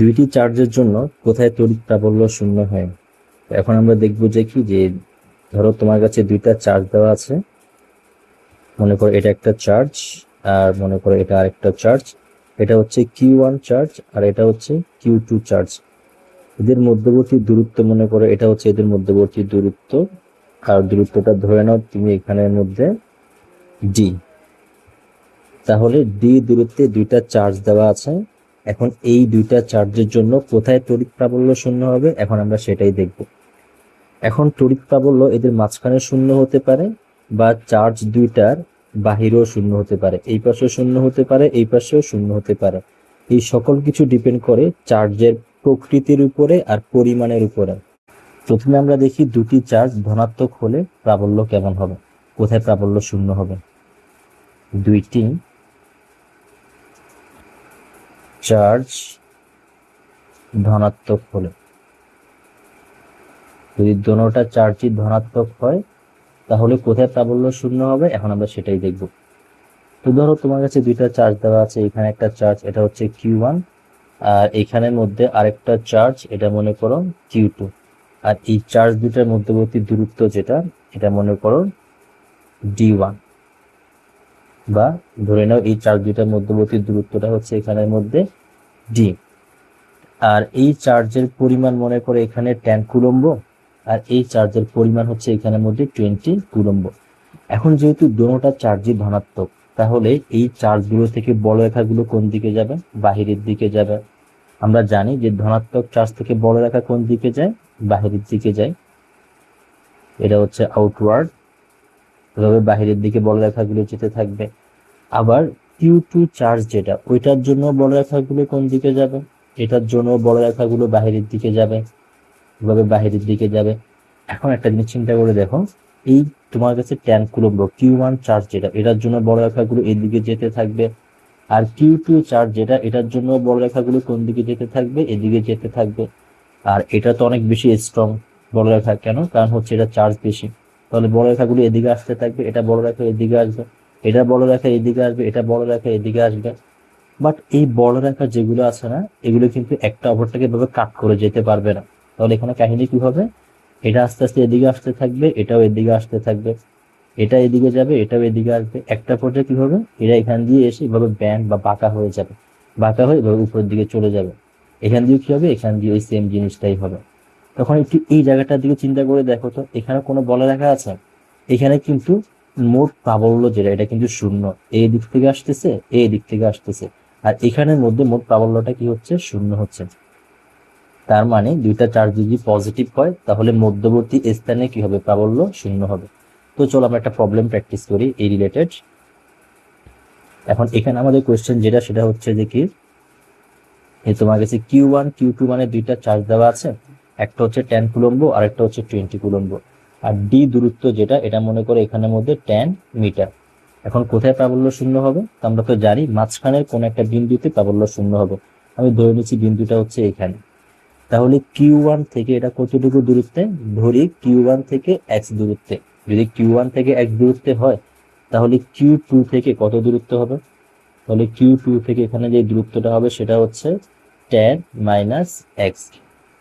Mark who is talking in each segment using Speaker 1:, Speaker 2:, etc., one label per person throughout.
Speaker 1: দুইটি চার্জের জন্য কোথায় তড়িৎ প্রাবল্য শূন্য হয়? এখন আমরা দেখব যে কি, যে ধরো তোমার কাছে দুইটা চার্জ দেওয়া আছে। মনে করো এটা একটা চার্জ, আর মনে করো এটা আরেকটা চার্জ। এটা হচ্ছে কিউ ওয়ান চার্জ, আর এটা হচ্ছে কিউ টু চার্জ। এদের মধ্যবর্তী দূরত্ব, মনে করো এটা হচ্ছে এদের মধ্যবর্তী দূরত্ব। আর দূরত্বটা ধরে নাও তুমি এখানের মধ্যে ডি তাহলে ডি দূরত্বে দুইটা চার্জ দেওয়া আছে। এখন এই দুইটা চার্জের জন্য কোথায় তড়িৎ প্রাবল্য শূন্য হবে? এখন আমরা সেটাই দেখব। এখন তড়িৎ প্রাবল্য এদের মাঝখানে শূন্য হতে পারে বা চার্জ দুইটার বাহিরেও শূন্য হতে পারে। এই পাশেও শূন্য হতে পারে, এই পাশেও শূন্য হতে পারে। এই সকল কিছু ডিপেন্ড করে চার্জের প্রকৃতির উপরে আর পরিমাণের উপরে। প্রথমে আমরা দেখি দুটি চার্জ ধনাত্মক হলে প্রাবল্য কেমন হবে? কোথায় প্রাবল্য শূন্য হবে? দুইটি চার্জ ধনাত্মক হলে। যদি দোনোটা চার্জই ধনাত্মক হয়, তাহলে কোথায় প্রাবল্য শূন্য হবে? এখন আমরা সেটাই দেখব। তো ধরো তোমার কাছে দুইটা চার্জ দেওয়া আছে, এখানে একটা চার্জ, এটা হচ্ছে কিউ ওয়ান, আর এখানের মধ্যে আরেকটা চার্জ, এটা মনে করো কিউ টু। আর এই চার্জ দুটার মধ্যবর্তী দূরত্ব যেটা, এটা মনে করো ডি ওয়ান। বা ধরে নাও এই চার্জ দুটার মধ্যবর্তী দূরত্বটা হচ্ছে এখানের মধ্যে ডি আর এই চার্জের পরিমাণ মনে করে এখানে টেন কুলম্ব, আর এই চার্জের পরিমাণ হচ্ছে এখানের মধ্যে টোয়েন্টি কুলম্ব। এখন যেহেতু দোনোটা চার্জই ধনাত্মক, তাহলে এই চার্জগুলো থেকে বড় রেখাগুলো কোন দিকে যাবে? বাহিরের দিকে যাবে। আমরা জানি যে ধনাত্মক চার্জ থেকে বড় রেখা কোন দিকে যায়? বাহিরের দিকে যায়। এটা হচ্ছে আউটওয়ার্ড এভাবে বাহিরের দিকে বড় রেখাগুলো যেতে থাকবে। আবার কিউ টু চার্জ যেটা, ওইটার জন্য বড় রেখাগুলো কোন দিকে যাবে? এটার জন্য বড় রেখাগুলো বাহিরের দিকে যাবে। এভাবে বাহিরের দিকে যাবে। এখন একটা জিনিস চিন্তা করে দেখো, এই তোমার কাছে ten coulomb q one charge যেটা, এটার জন্য বড় রেখাগুলো এদিকে যেতে থাকবে। আর কিউ টু চার্জ যেটা, এটার জন্য বড় রেখাগুলো কোন দিকে যেতে থাকবে? এদিকে যেতে থাকবে। আর এটা তো অনেক বেশি স্ট্রং বড় রেখা, কেন? কারণ হচ্ছে এটা চার্জ বেশি। তাহলে বড় রেখাগুলো এদিকে আসতে থাকবে, এটা বড় রেখা এদিকে আসবে, এটা বড় রেখা এদিকে আসবে, এটা বড় রেখা এদিকে আসবে। বাট এই বড় রেখা যেগুলো আছে না, এগুলো কিন্তু একটা অপরটাকে এভাবে কাট করে যেতে পারবে না। তাহলে এখানে কাহিনী কি হবে? এটা আস্তে আস্তে এদিকে আসতে থাকবে, এটাও এদিকে আসতে থাকবে। এটা এদিকে যাবে, এটাও এদিকে আসবে। একটা পর্যায়ে কি হবে? এরা এখান দিয়ে এসে এভাবে ব্যান্ড বা বাঁকা হয়ে যাবে। বাঁকা হয়ে এভাবে উপরের দিকে চলে যাবে। এখান দিয়ে কি হবে? এখান দিয়ে ওই সেম জিনিসটাই হবে। তখন একটু এই জায়গাটার দিকে চিন্তা করে দেখো তো, এখানে কোনো বলে রেখা আছে? এখানে কিন্তু মোট প্রাবল্য যেটা, এটা কিন্তু শূন্য। এই দিক থেকে আসতেছে এই দিক থেকে আসতেছে। আর এখানের মধ্যে মোট প্রাবল্যটা কি হচ্ছে? শূন্য হচ্ছে। তার মানে দুইটা চার্জ যদি পজিটিভ হয়, তাহলে মধ্যবর্তী স্থানে কি হবে? প্রাবল্য শূন্য হবে। তো চলো আমরা একটা প্রবলেম প্র্যাকটিস করি, এই রিলেটেড এখন এখানে আমাদের কোয়েশ্চেন যেটা, সেটা হচ্ছে যে কি? তোমার কাছে কিউ ওয়ান কিউ টু মানে দুইটা চার্জ দেওয়া আছে? একটা হচ্ছে টেন কুলম্ব আর একটা হচ্ছে টোয়েন্টি কুলম্ব। আর ডি দূরত্ব যেটা, এটা মনে করে এখানের মধ্যে টেন মিটার। এখন কোথায় প্রাবল্য শূন্য হবে? আমরা তো জানি, মাঝখানের কোন একটা বিন্দুতে প্রাবল্য শূন্য হবে। আমি ধরে নিচ্ছি বিন্দুটা হচ্ছে এখানে। তাহলে কিউ ওয়ান থেকে এটা কতটুকু দূরত্বে? ধরি কিউ ওয়ান থেকে এক্স দূরত্বে। যদি কিউ ওয়ান থেকে এক্স দূরত্বে হয়, তাহলে কিউ টু থেকে কত দূরত্ব হবে? তাহলে কিউ টু থেকে এখানে যে দূরত্বটা হবে, সেটা হচ্ছে টেন মাইনাস এক্স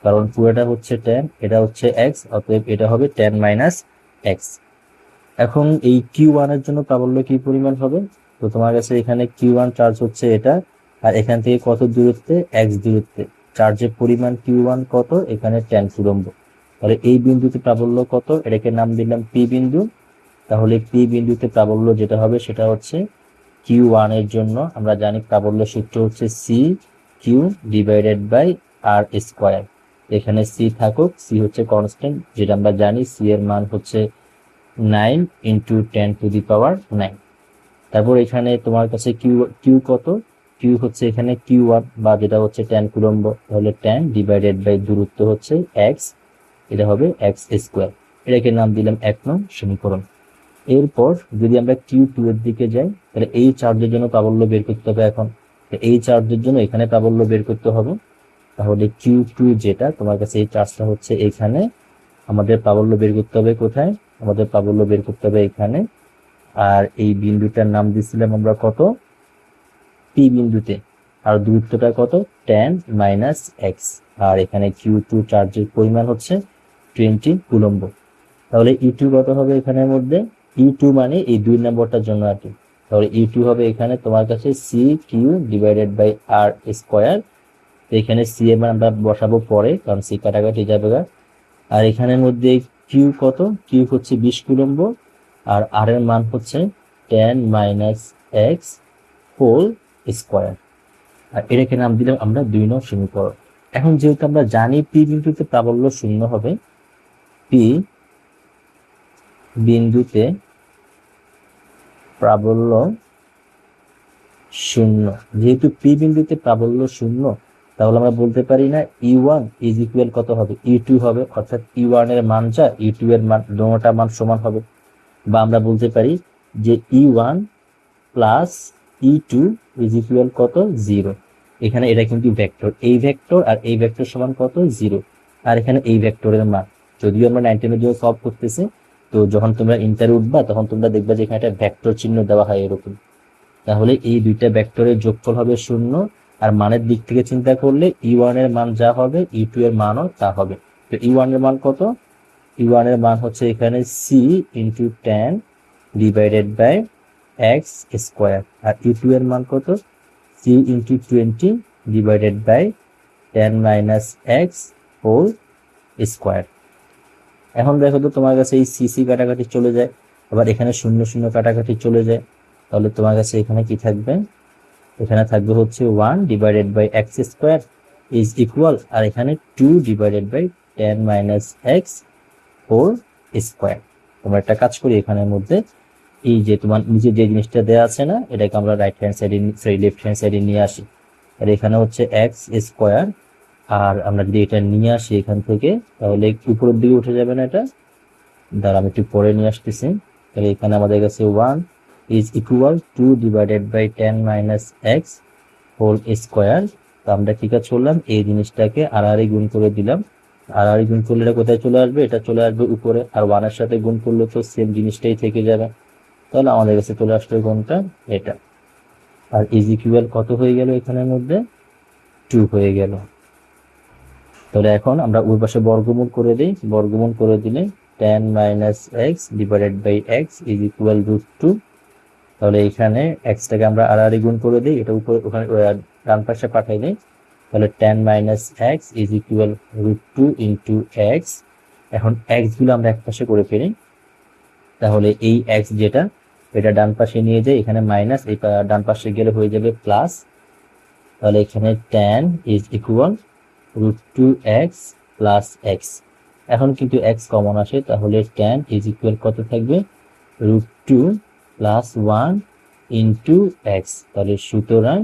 Speaker 1: কারণ পুরোটা হচ্ছে টেন এটা হচ্ছে এক্স অতএব এটা হবে টেন মাইনাস এক্স এখন এই কিউ ওয়ানের জন্য প্রাবল্য কি পরিমাণ হবে? তো তোমার কাছে এখানে কিউ ওয়ান চার্জ হচ্ছে এটা, আর এখান থেকে কত দূরত্বে? এক্স দূরত্বে। চার্জের পরিমাণ কিউ ওয়ান কত? এখানে টেন কুলম্ব তাহলে এই বিন্দুতে প্রাবল্য কত? এটাকে নাম দিলাম পি বিন্দু। তাহলে পি বিন্দুতে প্রাবল্য যেটা হবে সেটা হচ্ছে কিউ ওয়ানের জন্য। আমরা জানি প্রাবল্য সূত্র হচ্ছে C q divided by r square এখানে সি থাকুক সি হচ্ছে কনস্ট্যান্ট যেটা আমরা জানি সি এর মান হচ্ছে nine into ten to the power nine তারপর এখানে তোমার কাছে কিউ কিউ কত? কিউ হচ্ছে এখানে কিউ ওয়ান বা যেটা হচ্ছে টেন কুলম্ব তাহলে টেন ডিভাইডেড বাই দূরত্ব হচ্ছে এক্স এটা হবে এক্স স্কোয়ার এটাকে নাম দিলাম এক নং সমীকরণ। এরপর যদি আমরা কিউ টু এর দিকে যাই, তাহলে এই চার্জের জন্য প্রাবল্য বের করতে হবে এখন। এই চার্জের জন্য এখানে প্রাবল্য বের করতে হবে। তাহলে কিউ টু যেটা, তোমার কাছে এই চার্জটা হচ্ছে এখানে। আমাদের প্রাবল্য বের করতে হবে কোথায়? আমাদের প্রাবল্য বের করতে হবে এখানে। আর এই বিন্দুটার নাম দিছিলাম আমরা কত? পি বিন্দুতে। আর দূরত্বটা কত? টেন মাইনাস এক্স আর এখানে কিউ টু চার্জের পরিমাণ হচ্ছে টোয়েন্টি কুলম্ব। তাহলে ই টু কত হবে এখানের মধ্যে? ই টু মানে এই দুই নম্বরটার জন্য আর কি। তাহলে ই টু হবে এখানে তোমার কাছে C q divided by r square এখানে সি এর মান আমরা বসাবো পরে, কারণ সি কাটাকাটি যাবে। আর এখানের মধ্যে কিউ কত? কিউ হচ্ছে বিশ কুলম্ব, আর আর এর মান হচ্ছে ten minus x whole square আর এটাকে নাম দিলাম আমরা দুই নং সমীকরণ। এখন যেহেতু আমরা জানি পি বিন্দুতে প্রাবল্য শূন্য হবে পি বিন্দুতে প্রাবল্য শূন্য। যেহেতু পি বিন্দুতে প্রাবল্য শূন্য তাহলে আমরা বলতে পারি না ই ওয়ান ইজ ইকুয়াল কত হবে? ই টু হবে, অর্থাৎ ই ওয়ানের মান যা ই টু এর মান দোনোটা মান সমান হবে। বা আমরা বলতে পারি যে E one plus E two is equal কত? জিরো এখানে এটা কিন্তু ভেক্টর এই ভেক্টর আর এই ভেক্টর সমান কত? জিরো আর এখানে এই ভেক্টরের মান। যদিও আমরা নাইনটিনের জন্য সলভ করতেছি, তো যখন তোমরা ইন্টার উঠবা, তখন তোমরা দেখবা যে এখানে একটা ভেক্টর চিহ্ন দেওয়া হয় এরকম। তাহলে এই দুইটা ভেক্টরের যোগফল হবে শূন্য আর মানের দিক থেকে চিন্তা করলে ই ওয়ানের মান যা হবে ই টু এর মানও তা হবে। তো ই ওয়ানের মান কত? ই এর মান হচ্ছে এখানে C into ten divided by x square R E two এর মান কত? C into twenty divided by ten minus x whole square এখন দেখো তো তোমার কাছে এই সিসি কাটাকাটি চলে যায়। আবার এখানে শূন্য শূন্য কাটাকাটি চলে যায়। তাহলে তোমার কাছে এখানে কি থাকবে? এখানে থাকবে হচ্ছে one divided by x square is equal আর এখানে two divided by ten minus x four square তোমরা একটা কাজ করি এখানের মধ্যে, এই যে তোমার নিচে যে জিনিসটা দেওয়া আছে না, এটাকে আমরা রাইট হ্যান্ড সাইডে সরি লেফট হ্যান্ড সাইডে নিয়ে আসি। আর এখানে হচ্ছে এক্স স্কোয়ার আর আমরা যদি এটা নিয়ে আসি এখান থেকে, তাহলে উপরের দিকে উঠে যাবে না এটা? দাঁড়া আমি একটু পরে নিয়ে আসতেছি। তাহলে এখানে আমাদের কাছে one is equal two divided by ten minus x whole square তো আমরা কি কাজ করলাম? এই জিনিসটাকে আড়াআড়ি গুণ করে দিলাম। আড়াআড়ি গুণ করলে এটা কোথায় চলে আসবে? এটা চলে আসবে উপরে। আর ওয়ানের সাথে গুণ করলে তো সেম জিনিসটাই থেকে যাবে। তাহলে আমাদের কাছে চলে আসলো কোনটা? এটা। আর ইজ ইকুয়াল কত হয়ে গেল এখানের মধ্যে? টু হয়ে গেল। তাহলে এখন আমরা ওই পাশে বর্গমূল করে দিই। বর্গমূল করে দিলে ten minus x divided by x is equal root two তাহলে এখানে এক্সটাকে আমরা আড়াআড়ি গুণ করে দিই, এটা উপর, ওখানে ডান পাশে পাঠাই দিই। তাহলে ten minus x is equal root two into x এখন এক্সগুলো আমরা এক পাশে করে ফেলি। তাহলে এই এক্স যেটা, এটা ডান পাশে নিয়ে যাই, এখানে মাইনাস এই ডান পাশে গেলে হয়ে যাবে প্লাস তাহলে এখানে ten is equal root two x plus x এখন কিন্তু এক্স কমন আসে, তাহলে টেন ইজ ইকুয়াল কত থাকবে? Root two plus one into x তাহলে সুতরাং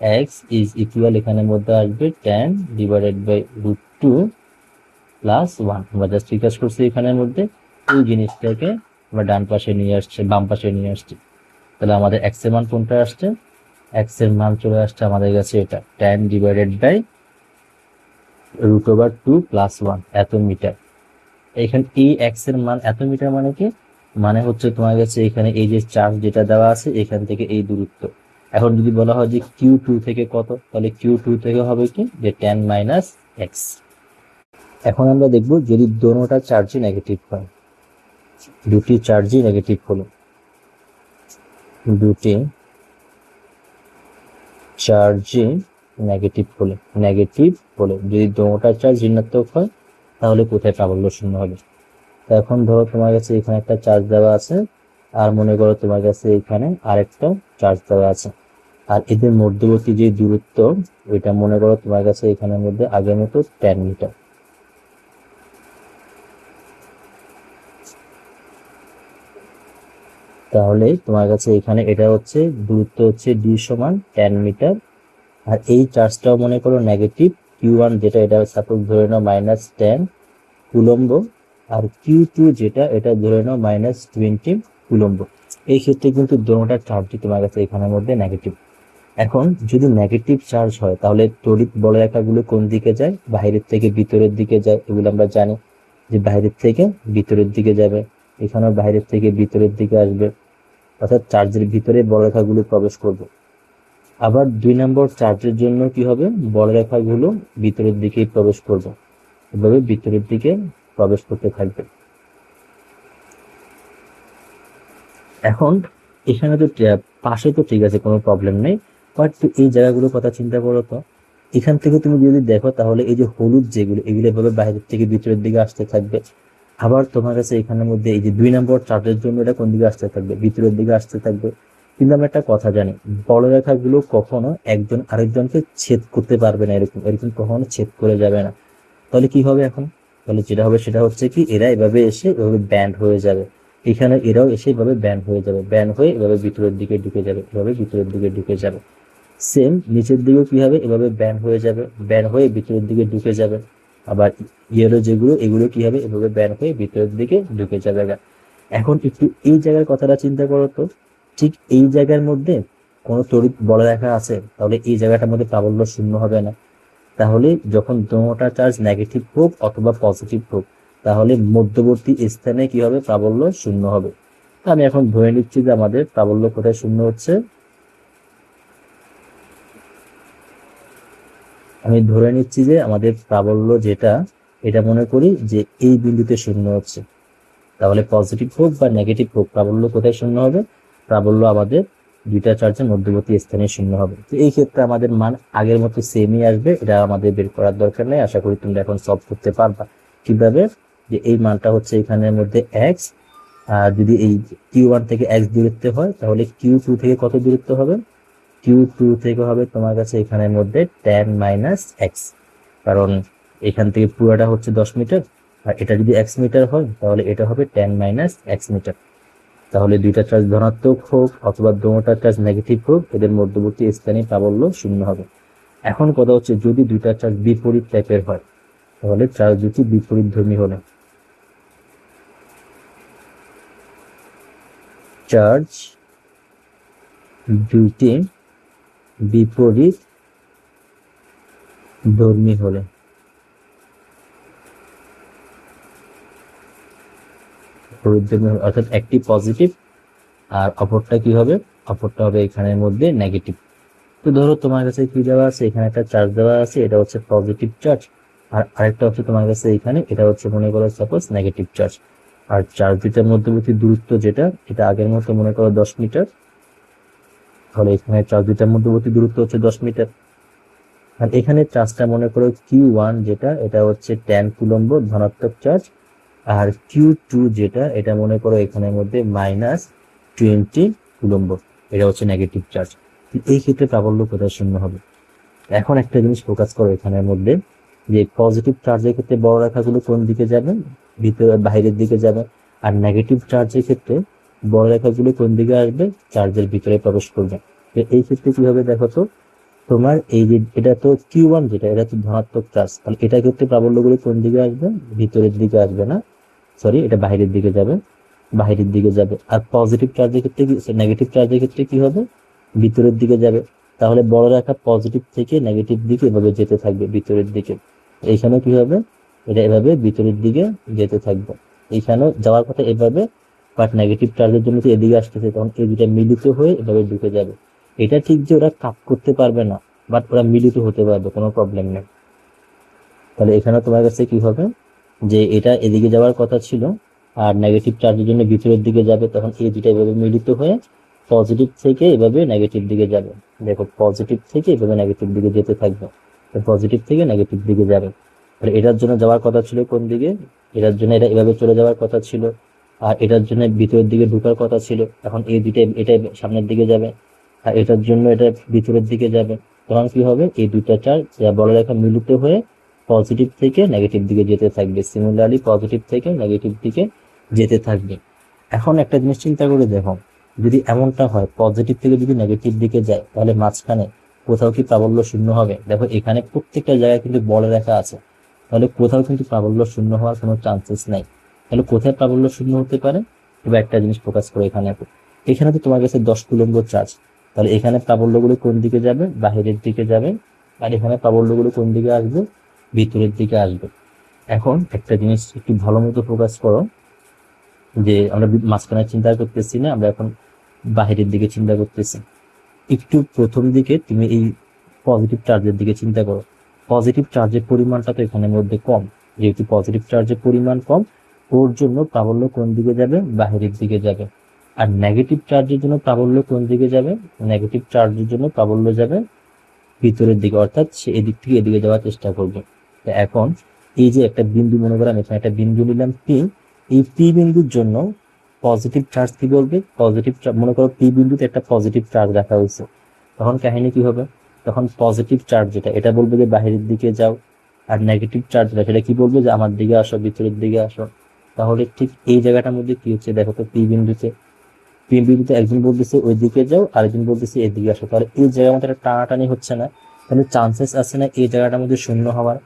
Speaker 1: এক্স ইজ ইকুয়াল এখানের মধ্যে আসবে ten divided by root two plus one আমরা জাস্ট বিকাশ করছি এখানের মধ্যে, এই জিনিসটাকে আমরা ডান পাশে নিয়ে আসছে, বাম পাশে নিয়ে আসছি। তাহলে আমাদের এক্সের মান কোনটা আসছে? এক্সের মান চলে আসছে আমাদের কাছে এটা ten divided by root over two plus one এত মিটার। এখানে, এই এক্সের মান, এত মিটার মানে কি? মানে হচ্ছে তোমার কাছে এখানে এই যে চার্জ যেটা দেওয়া আছে, এখান থেকে এই দূরত্ব। এখন যদি বলা হয় যে কিউ টু থেকে কত, তাহলে কিউ টু থেকে হবে কি? যে টেন মাইনাস এক্স এখন আমরা দেখব যদি দোনোটা চার্জই নেগেটিভ হয়, দুটি চার্জই নেগেটিভ হলো, দুটি চার্জই নেগেটিভ হলে নেগেটিভ হলে। যদি দোনোটা চার্জ ঋণাত্মক হয়, তাহলে কোথায় প্রাবল্য শূন্য হবে? এখন ধরো তোমার কাছে এখানে একটা চার্জ দেওয়া আছে, আর মনে করো তোমার কাছে এখানে আরেকটা চার্জ দেওয়া আছে। আর এদের মধ্যবর্তী যে দূরত্ব, ওইটা মনে করো তোমার কাছে এখানের মধ্যে আগের মতো টেন মিটার তাহলে তোমার কাছে এখানে এটা হচ্ছে, দূরত্ব হচ্ছে ডি সমান টেন মিটার আর এই চার্জটাও মনে করো নেগেটিভ কিউ ওয়ান যেটা এটা সাপোজ ধরে নাও মাইনাস টেন কুলম্ব আর কিউ টু যেটা, এটা ধরে নাও মাইনাস টোয়েন্টি কুলম্ব। এই ক্ষেত্রে কিন্তু দোনোটা চার্জই তোমার কাছে এখানের মধ্যে নেগেটিভ এখন যদি নেগেটিভ চার্জ হয়, তাহলে তড়িৎ বলরেখাগুলো কোন দিকে যায়? বাইরের থেকে ভিতরের দিকে যায়, এগুলো আমরা জানি যে বাইরের থেকে ভিতরের দিকে যাবে। এখানেও বাইরের থেকে ভিতরের দিকে আসবে। অর্থাৎ চার্জের ভিতরে বলরেখাগুলো প্রবেশ করবে। আবার দুই নম্বর চার্জের জন্য কি হবে? বলরেখাগুলো ভিতরের দিকে প্রবেশ করবে। এভাবে ভিতরের দিকে প্রবেশ করতে থাকবে। এখন, এখানে তো পাশে তো ঠিক আছে, কোনো প্রবলেম নেই বাট এই জায়গাগুলোর কথা চিন্তা করো তো। এখান থেকে তুমি যদি দেখো, তাহলে এই যে হলুদ যেগুলো, এগুলো এভাবে বাইরের থেকে ভিতরের দিকে আসতে থাকবে। আবার তোমার কাছে এখানের মধ্যে এই যে দুই নম্বর চার্জের জন্য এটা কোন দিকে আসতে থাকবে? ভিতরের দিকে আসতে থাকবে। কিন্তু আমরা একটা কথা জানি বড়রেখাগুলো কখনো একজন আরেকজনকে ছেদ করতে পারবে না এরকম এরকম কখনো ছেদ করে যাবে না। তাহলে কি হবে এখন? তাহলে যেটা হবে সেটা হচ্ছে কি, এরা এভাবে এসে এভাবে ব্যান্ড হয়ে যাবে। এখানে এরাও এসে এভাবে ব্যান্ড হয়ে যাবে। ব্যান্ড হয়ে এভাবে ভিতরের দিকে ঢুকে যাবে, এভাবে ভিতরের দিকে ঢুকে যাবে। সেম নিচের দিকেও কি হবে? এভাবে ব্যান্ড হয়ে যাবে। ব্যান্ড হয়ে ভিতরের দিকে ঢুকে যাবে। আবার ইয়েলো যেগুলো, এগুলো কি হবে? এভাবে ব্যান্ড হয়ে ভিতরের দিকে ঢুকে যাবে এখন একটু এই জায়গার কথাটা চিন্তা করো তো। ঠিক এই জায়গার মধ্যে কোনো তড়িৎ বড় রেখা আছে? তাহলে এই জায়গাটার মধ্যে প্রাবল্য শূন্য হবে না। তাহলে যখন দোনোটা চার্জ নেগেটিভ হোক অথবা পজিটিভ হোক তাহলে মধ্যবর্তী স্থানে কি হবে? প্রাবল্য শূন্য হবে। তো আমি এখন ধরে নিচ্ছি যে আমাদের প্রাবল্য কোথায় শূন্য হচ্ছে। আমি ধরে নিচ্ছি যে আমাদের প্রাবল্য যেটা, এটা মনে করি যে এই বিন্দুতে শূন্য হচ্ছে। তাহলে পজিটিভ হোক বা নেগেটিভ হোক প্রাবল্য কোথায় শূন্য হবে? প্রাবল্য আমাদের দুইটা চার্জের মধ্যবর্তী স্থানে শূন্য হবে। তো এই ক্ষেত্রে আমাদের মান আগের মতো সেমই আসবে। এটা আমাদের বের করার দরকার নেই। আশা করি তোমরা এখন সলভ করতে পারবা। কীভাবে? যে এই মানটা হচ্ছে এখানের মধ্যে এক্স আর যদি এই কিউ ওয়ান থেকে এক্স দূরত্ব হয়, তাহলে কিউ টু থেকে কত দূরত্ব হবে? কিউ টু থেকে হবে তোমার কাছে এখানের মধ্যে টেন মাইনাস এক্স কারণ এখান থেকে পুরোটা হচ্ছে দশ মিটার। আর এটা যদি এক্স মিটার হয়, তাহলে এটা হবে টেন মাইনাস এক্স মিটার। তাহলে দুইটা চার্জ ধনাত্মক হোক অথবা দোনোটা চার্জ নেগেটিভ হোক, এদের মধ্যবর্তী স্থানে প্রাবল্য শূন্য হবে। এখন কথা হচ্ছে যদি দুইটা চার্জ বিপরীত টাইপের হয়, তাহলে চার্জ দুটি বিপরীত ধর্মী হলে। চার্জ দুইটি বিপরীত ধর্মী হলে। হলে অর্থাৎ একটি পজিটিভ আর অপরটা কি হবে? অপরটা হবে এখানের মধ্যে নেগেটিভ তো ধরো তোমার কাছে কি দেওয়া আছে? এখানে একটা চার্জ দেওয়া আছে, এটা হচ্ছে পজিটিভ চার্জ আর আরেকটা হচ্ছে তোমার কাছে এখানে, এটা হচ্ছে মনে করো সাপোজ নেগেটিভ চার্জ আর চার্জ দুটার মধ্যবর্তী দূরত্ব যেটা, এটা আগের মতো মনে করো দশ মিটার। তাহলে এখানে চার্জ দুটার মধ্যবর্তী দূরত্ব হচ্ছে দশ মিটার। আর এখানে চার্জটা মনে করো কিউ ওয়ান যেটা, এটা হচ্ছে টেন কুলম্ব ধনাত্মক চার্জ আর কিউ টু যেটা, এটা মনে করো এখানের মধ্যে মাইনাস টোয়েন্টি কুলম্ব। এটা হচ্ছে নেগেটিভ চার্জ এই ক্ষেত্রে প্রাবল্য কোথায় শূন্য হবে? এখন একটা জিনিস ফোকাস করো এখানের মধ্যে, যে পজিটিভ চার্জের ক্ষেত্রে বড় রেখাগুলো কোন দিকে যাবে? ভিতরে, বাইরের দিকে যাবে। আর নেগেটিভ চার্জের ক্ষেত্রে বড় রেখাগুলো কোন দিকে আসবে? চার্জের ভিতরে প্রবেশ করবে। এই ক্ষেত্রে কি হবে দেখো তো তোমার এই যে এটা তো কিউ ওয়ান যেটা, এটা তো ধনাত্মক চার্জ। তাহলে এটা ক্ষেত্রে প্রাবল্যগুলো কোন দিকে আসবে? ভিতরের দিকে আসবে না। সরি এটা বাইরের দিকে যাবে। বাইরের দিকে যাবে। আর পজিটিভ চার্জের ক্ষেত্রে কি নেগেটিভ চার্জের ক্ষেত্রে কি হবে? ভিতরের দিকে যাবে। তাহলে বড় রেখা পজিটিভ থেকে নেগেটিভ দিকে এভাবে যেতে থাকবে ভিতরের দিকে। এইখানে কি হবে? এটা এভাবে ভিতরের দিকে যেতে থাকবে। এইখানেও যাওয়ার কথা এভাবে বাট নেগেটিভ চার্জের জন্য তো এদিকে আসতেছে, তখন এই দুটা মিলিত হয়ে এভাবে ঢুকে যাবে। এটা ঠিক যে ওরা কাপ করতে পারবে না বাট ওরা মিলিত হতে পারবে, কোনো প্রবলেম নেই। তাহলে এখানে তোমার কাছে কি হবে? যে এটা এদিকে যাওয়ার কথা ছিল, আর নেগেটিভ চার্জের জন্য ভিতরের দিকে যাবে, তখন এই দুটা এভাবে মিলিত হয়ে পজিটিভ থেকে এভাবে নেগেটিভ দিকে যাবে। দেখো পজিটিভ থেকে এভাবে নেগেটিভ দিকে যেতে থাকবে পজিটিভ থেকে নেগেটিভ দিকে যাবে। তাহলে এটার জন্য যাওয়ার কথা ছিল কোন দিকে? এটার জন্য এটা এভাবে চলে যাওয়ার কথা ছিল, আর এটার জন্য ভিতরের দিকে ঢোকার কথা ছিল, এখন এই দুইটা, এটা সামনের দিকে যাবে। আর এটার জন্য এটা ভিতরের দিকে যাবে। তখন কি হবে? এই দুইটা চার্জ বড় রেখা মিলিত হয়ে পজিটিভ থেকে নেগেটিভ দিকে যেতে থাকবে। সিমিলারলি পজিটিভ থেকে নেগেটিভ দিকে যেতে থাকবে। এখন একটা জিনিস চিন্তা করে দেখো, যদি এমনটা হয় পজিটিভ থেকে যদি নেগেটিভ দিকে যায়, তাহলে মাঝখানে কোথাও কি প্রাবল্য শূন্য হবে? দেখো, এখানে প্রত্যেকটা জায়গায় কিন্তু বড় রেখা আছে। তাহলে কোথাও কিন্তু প্রাবল্য শূন্য হওয়ার কোনো চান্সেস নাই। তাহলে কোথায় প্রাবল্য শূন্য হতে পারে? এবার একটা জিনিস ফোকাস করে এখানে। এখানে তো তোমার কাছে দশ কুলম্ব চার্জ। তাহলে এখানে প্রাবল্যগুলো কোন দিকে যাবে? বাহিরের দিকে যাবে। আর এখানে প্রাবল্যগুলো কোন দিকে আসবে? ভিতরের দিকে আসবে। এখন একটা জিনিস একটু ভালো মতো ফোকাস করো, যে আমরা মাঝখানে চিন্তা করতেছি না, আমরা এখন বাহিরের দিকে চিন্তা করতেছি। একটু প্রথম দিকে তুমি এই পজিটিভ চার্জের দিকে চিন্তা করো। পজিটিভ চার্জের পরিমাণটা তো এখানের মধ্যে কম। যেহেতু পজিটিভ চার্জের পরিমাণ কম, ওর জন্য প্রাবল্য কোন দিকে যাবে? বাহিরের দিকে যাবে। আর নেগেটিভ চার্জের জন্য প্রাবল্য কোন দিকে যাবে? নেগেটিভ চার্জের জন্য প্রাবল্য যাবে ভিতরের দিকে, অর্থাৎ সে এদিক থেকে এদিকে যাওয়ার চেষ্টা করবে। তো এখন এই যে একটা বিন্দু মনে করেন, এখানে একটা বিন্দু নিলাম পি এই পি বিন্দুর জন্য পজিটিভ চার্জ কি বলবে? পজিটিভ মনে করো পি বিন্দুতে একটা পজিটিভ চার্জ রাখা হয়েছে। তখন কাহিনী কি হবে? তখন পজিটিভ চার্জ যেটা, এটা বলবে যে বাহিরের দিকে যাও। আর নেগেটিভ চার্জ যেটা সেটা কি বলবে? যে আমার দিকে আসো, ভিতরের দিকে আসো। তাহলে ঠিক এই জায়গাটার মধ্যে কি হচ্ছে? দেখো তো পি বিন্দুতে বিন্দুতে একজন বলতেছে ওই দিকে যাও, আরেকজন বলতেছে, এদিকে আসো। তাহলে এই জায়গার মধ্যে একটা টানাটানি হচ্ছে না। তাহলে চান্সেস আছে না এই জায়গাটার মধ্যে শূন্য হওয়ার?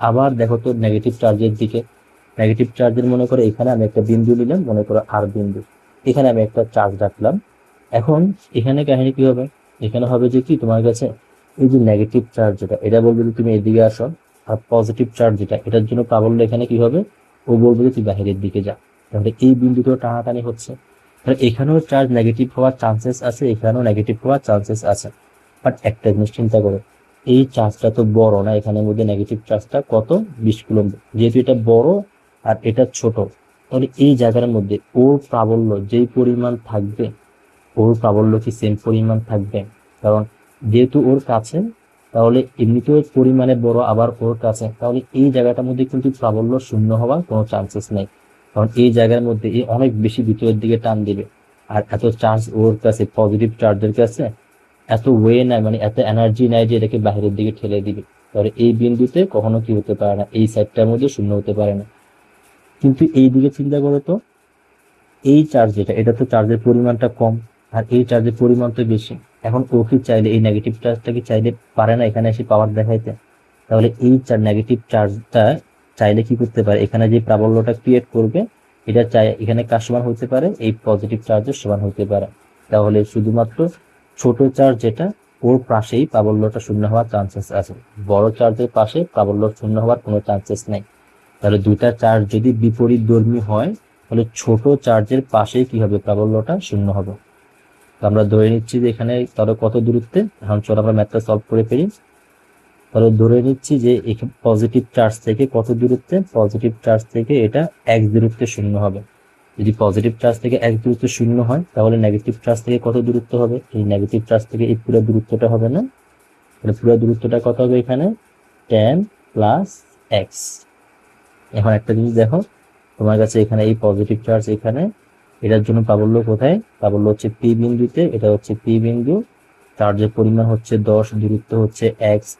Speaker 1: আবার দেখো তো নেগেটিভ চার্জের দিকে। নেগেটিভ চার্জের মনে করো, এখানে আমি একটা বিন্দু নিলাম, মনে করো আর বিন্দু। এখানে আমি একটা চার্জ রাখলাম। এখন এখানে কাহিনী কি হবে? এখানে হবে যে কি? তোমার কাছে এই যে নেগেটিভ চার্জ যেটা, এটা বলবে যে তুমি এদিকে আসো, আর পজিটিভ চার্জ যেটা, এটার জন্য প্রাবল্য এখানে কি হবে? ও বলবে যে তুই বাহিরের দিকে যা। তাহলে এই বিন্দুতেও টানাটানি হচ্ছে। তাহলে এখানেও চার্জ নেগেটিভ হওয়ার চান্সেস আছে, এখানেও নেগেটিভ হওয়ার চান্সেস আছে। বাট একটা জিনিস চিন্তা করো, এই চার্জটা তো বড় না, এখানের মধ্যে নেগেটিভ চার্জটা কত? বিশ কুলম্ব। যেহেতু এটা বড় আর এটা ছোট, তাহলে এই জায়গার মধ্যে ওর প্রাবল্য যেই পরিমাণ থাকবে, ওর প্রাবল্য কি সেম পরিমাণ থাকবে? কারণ যেহেতু ওর কাছে, তাহলে এমনিতেও পরিমাণে বড়, আবার ওর কাছে, তাহলে এই জায়গাটার মধ্যে কিন্তু প্রাবল্য শূন্য হওয়ার কোনো চান্সেস নেই। কারণ এই জায়গার মধ্যে এই অনেক বেশি ভিতরের দিকে টান দিবে। আর এত চার্জ ওর কাছে পজিটিভ চার্জের কাছে এত ওয়ে নাই মানে এত এনার্জি নাই যে এটাকে বাইরের দিকে ঠেলে দিবে। তাহলে এই বিন্দুতে কখনো কি হতে পারে না, এই সাইডটার মধ্যে শূন্য হতে পারে না। কিন্তু এই দিকে চিন্তা করো তো, এই চার্জ যেটা, এটা তো চার্জের পরিমাণটা কম, আর এই চার্জের পরিমাণ তো বেশি। এখন ও কি চাইলে, এই নেগেটিভ চার্জটা কি চাইলে পারে না এখানে এসে পাওয়ার দেখাইতে? তাহলে এই নেগেটিভ চার্জটা চাইলে কি করতে পারে? এখানে যে প্রাবল্যটা ক্রিয়েট করবে, এটা চাই, এখানে কার সমান হতে পারে, এই পজিটিভ চার্জের সমান হতে পারে। তাহলে শুধুমাত্র ছোট চার্জ যেটা, ওর পাশেই প্রাবল্যটা শূন্য হওয়ার চান্সেস আছে। বড় চার্জের পাশে প্রাবল্য শূন্য হওয়ার কোনো চান্সেস নেই। তাহলে দুইটা চার্জ যদি বিপরীত ধর্মী হয়, তাহলে ছোট চার্জের পাশেই কি হবে? প্রাবল্যটা শূন্য হবে। তো আমরা ধরে নিচ্ছি যে এখানে তাহলে কত দূরত্বে? এখন চলো আমরা ম্যাথটা সলভ করে ফেলি। তাহলে ধরে নিচ্ছি যে পজিটিভ চার্জ থেকে কত দূরত্বে? পজিটিভ চার্জ থেকে এটা এক দূরত্বে শূন্য হবে। যদি পজিটিভ চার্জ থেকে এক দূরত্ব শূন্য হয়, তাহলে নেগেটিভ চার্জ থেকে কত দূরত্ব হবে? এই নেগেটিভ চার্জ থেকে এই পুরো দূরত্বটা হবে না। তাহলে পুরো দূরত্বটা কত হবে এখানে? টেন প্লাস এক্স এখন একটা জিনিস দেখো, তোমার কাছে এখানে এই পজিটিভ চার্জ এখানে, এটার জন্য প্রাবল্য কোথায়? প্রাবল্য হচ্ছে পি বিন্দুতে, এটা হচ্ছে পি বিন্দু। চার্জের পরিমাণ হচ্ছে দশ, দূরত্ব হচ্ছে এক্স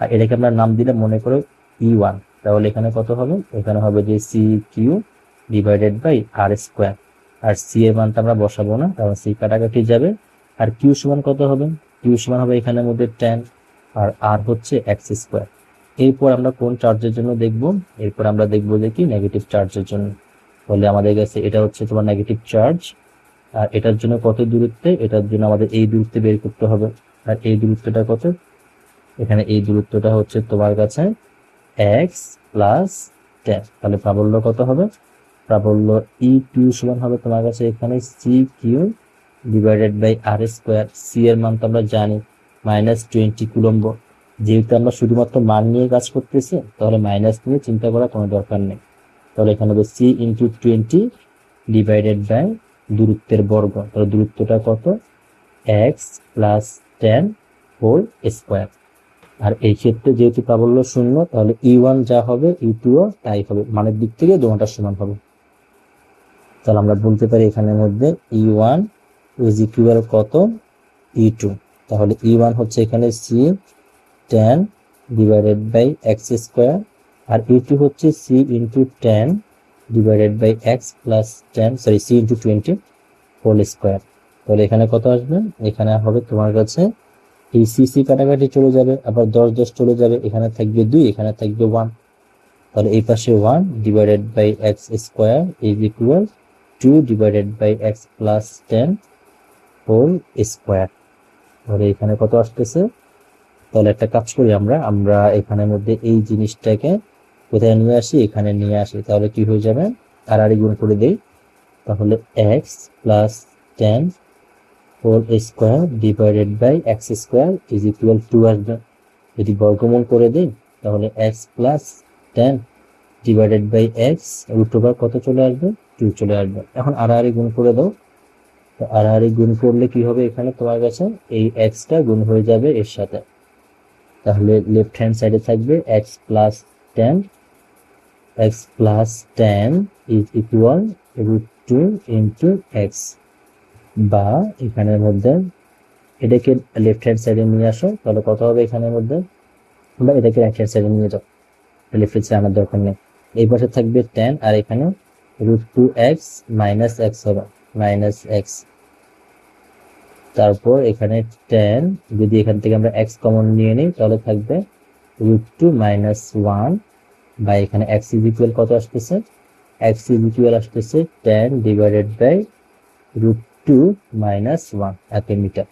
Speaker 1: আর এটাকে আমরা নাম দিলে মনে করো ই ওয়ান তাহলে এখানে কত হবে? এখানে হবে যে C q divided by r square R C এর মানটা আমরা বসাবো না, কারণ সি কাটাকাটি যাবে। আর কিউ সমান কত হবে? কিউ সমান হবে এখানের মধ্যে টেন আর আর হচ্ছে এক্স স্কোয়ার এরপর আমরা কোন চার্জের জন্য দেখব? এরপর আমরা দেখব যে কি? নেগেটিভ চার্জের জন্য। বলে আমাদের কাছে এটা হচ্ছে তোমার নেগেটিভ চার্জ আর এটার জন্য কত দূরত্বে? এটার জন্য আমাদের এই দূরত্বে বের করতে হবে। আর এই দূরত্বটা কত? এখানে এই দূরত্বটা হচ্ছে তোমার কাছে এক্স প্লাস টেন তাহলে প্রাবল্য কত হবে? প্রাবল্য ই কিউ সমান হবে তোমার কাছে এখানে C q divided by r square C এর মান তো আমরা জানি মাইনাস টোয়েন্টি কুলম্ব। যেহেতু আমরা শুধুমাত্র মান নিয়ে কাজ করতেছি, তাহলে মাইনাস নিয়ে চিন্তা করার কোনো দরকার নেই। তাহলে এখানে হবে C into twenty divided by দূরত্বের বর্গ। তাহলে দূরত্বটা কত? X plus ten whole square আর এই ক্ষেত্রে যেহেতু প্রাবল্য শূন্য, তাহলে ই ওয়ান যা হবে ই টুও তাই হবে। মানের দিক থেকে দুটার সমান হবে। তাহলে আমরা বলতে পারি এখানের মধ্যে ই ওয়ান ইজ ইকুয়াল কত? ই টু তাহলে ই ওয়ান হচ্ছে এখানে C ten divided by x square R E two হচ্ছে C into ten divided by x plus ten sorry C into twenty whole square তাহলে এখানে কত আসবে? এখানে হবে তোমার কাছে এই সি সি কাটাকাটি চলে যাবে, আবার দশ দশ চলে যাবে, এখানে থাকবে দুই, এখানে থাকবে ওয়ান তাহলে এই পাশে one divided by x square is equal two divided by x plus ten whole square তাহলে এখানে কত আসতেছে? তাহলে একটা কাজ করি আমরা আমরা এখানের মধ্যে এই জিনিসটাকে কোথায় নিয়ে আসি? এখানে নিয়ে আসি। তাহলে কি হয়ে যাবে? আর আর গুণ করে দিই। তাহলে x plus ten whole square divided by x square is equal two আসবে যদি বর্গমূল করে দিই, তাহলে x plus ten divided by x root over কত চলে আসবে? টু চলে আসবে। এখন আড়াআড়ি গুণ করে দাও। তো আড়াআড়ি গুণ করলে কি হবে এখানে? তোমার কাছে এই এক্সটা গুণ হয়ে যাবে এর সাথে। তাহলে লেফট হ্যান্ড সাইডে থাকবে x plus ten x plus ten is equal root two into x বা এখানের মধ্যে এটাকে লেফট হ্যান্ড সাইডে নিয়ে আসো, তাহলে কত হবে এখানের মধ্যে? বা এটাকে রাইট হ্যান্ড সাইডে নিয়ে যাও লেফট হ্যান্ড সাইড আনার দরকার নেই। এই পাশে থাকবে টেন আর এখানে root two x minus x হবে মাইনাস এক্স তারপর এখানে টেন যদি এখান থেকে আমরা এক্স কমন নিয়ে নিই, তাহলে থাকবে রুট টু মাইনাস ওয়ান বা এখানে এক্স ইজ ইকুয়াল কত আসতেছে? এক্স ইজ ইকুয়াল আসতেছে ten divided by root two minus one এত মিটার